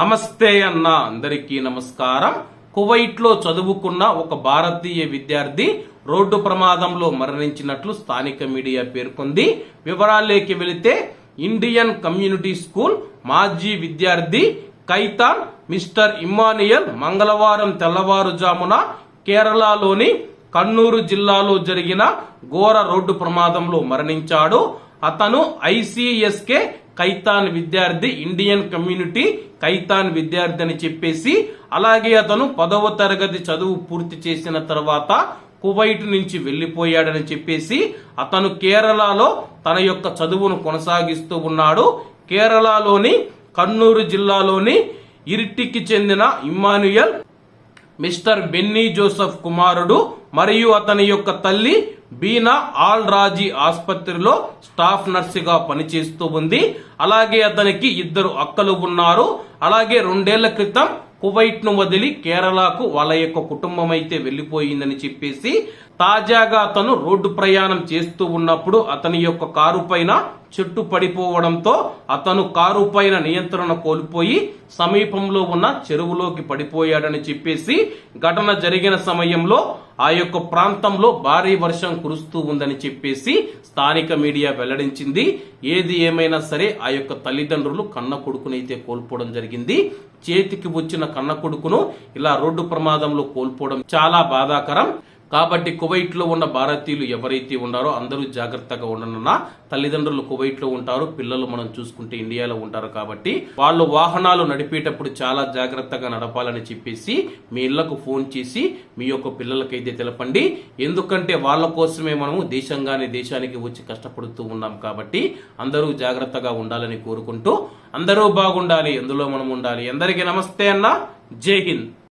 నమస్తే అన్న అందరికీ నమస్కారం. కువైట్లో చదువుకున్న ఒక భారతీయ విద్యార్థి రోడ్డు ప్రమాదంలో మరణించినట్లు స్థానిక మీడియా పేర్కొంది. వివరాల్లోకి వెళితే ఇండియన్ కమ్యూనిటీ స్కూల్ మాజీ విద్యార్థి కైతాన్ మిస్టర్ ఇమ్మానియల్ మంగళవారం తెల్లవారుజామున కేరళలోని కన్నూరు జిల్లాలో జరిగిన ఘోర రోడ్డు ప్రమాదంలో మరణించాడు. అతను ఐసీఎస్కే కైతాన్ విద్యార్థి ఇండియన్ కమ్యూనిటీ కైతాన్ విద్యార్థి అని చెప్పేసి అలాగే అతను పదవ తరగతి చదువు పూర్తి చేసిన తర్వాత కువైట్ నుంచి వెళ్ళిపోయాడని చెప్పేసి అతను కేరళలో తన యొక్క చదువును కొనసాగిస్తూ ఉన్నాడు. కేరళలోని కన్నూరు జిల్లాలోని ఇరిటికి చెందిన ఇమ్మానుయల్ మిస్టర్ బెన్నీ జోసఫ్ కుమారుడు మరియు అతని యొక్క తల్లి బీనా ఆల్ రాజీ ఆసుపత్రిలో స్టాఫ్ నర్సుగా పనిచేస్తూ ఉంది. అలాగే అతనికి ఇద్దరు అక్కలు ఉన్నారు. అలాగే రెండేళ్ళ క్రితం కువైట్ను వదిలి కేరళకు వాళ్ళ యొక్క కుటుంబం అయితే వెళ్ళిపోయిందని చెప్పేసి తాజాగా అతను రోడ్డు ప్రయాణం చేస్తూ ఉన్నప్పుడు అతని యొక్క కారు పైన చెట్టు పడిపోవడంతో అతను కారు పైన నియంత్రణ కోల్పోయి సమీపంలో ఉన్న చెరువులోకి పడిపోయాడని చెప్పేసి ఘటన జరిగిన సమయంలో ఆ యొక్క ప్రాంతంలో భారీ వర్షం కురుస్తూ ఉందని చెప్పేసి స్థానిక మీడియా వెల్లడించింది. ఏది ఏమైనా సరే ఆ యొక్క తల్లిదండ్రులు కన్న కొడుకునైతే కోల్పోవడం జరిగింది. చేతికి వచ్చిన కన్న కొడుకును ఇలా రోడ్డు ప్రమాదంలో కోల్పోవడం చాలా బాధాకరం. కాబట్టి కువైట్లో ఉన్న భారతీయులు ఎవరైతే ఉన్నారో అందరూ జాగ్రత్తగా ఉండనన్నా తల్లిదండ్రులు కువైట్లో ఉంటారు పిల్లలు మనం చూసుకుంటే ఇండియాలో ఉంటారు కాబట్టి వాళ్ళు వాహనాలు నడిపేటప్పుడు చాలా జాగ్రత్తగా నడపాలని చెప్పేసి మీ ఇళ్ళకు ఫోన్ చేసి మీ యొక్క పిల్లలకైతే తెలపండి. ఎందుకంటే వాళ్ళ కోసమే మనము దేశంగానే దేశానికి వచ్చి కష్టపడుతూ ఉన్నాం కాబట్టి అందరూ జాగ్రత్తగా ఉండాలని కోరుకుంటూ అందరూ బాగుండాలి ఎందులో మనం ఉండాలి. అందరికీ నమస్తే అన్న. జై హింద్.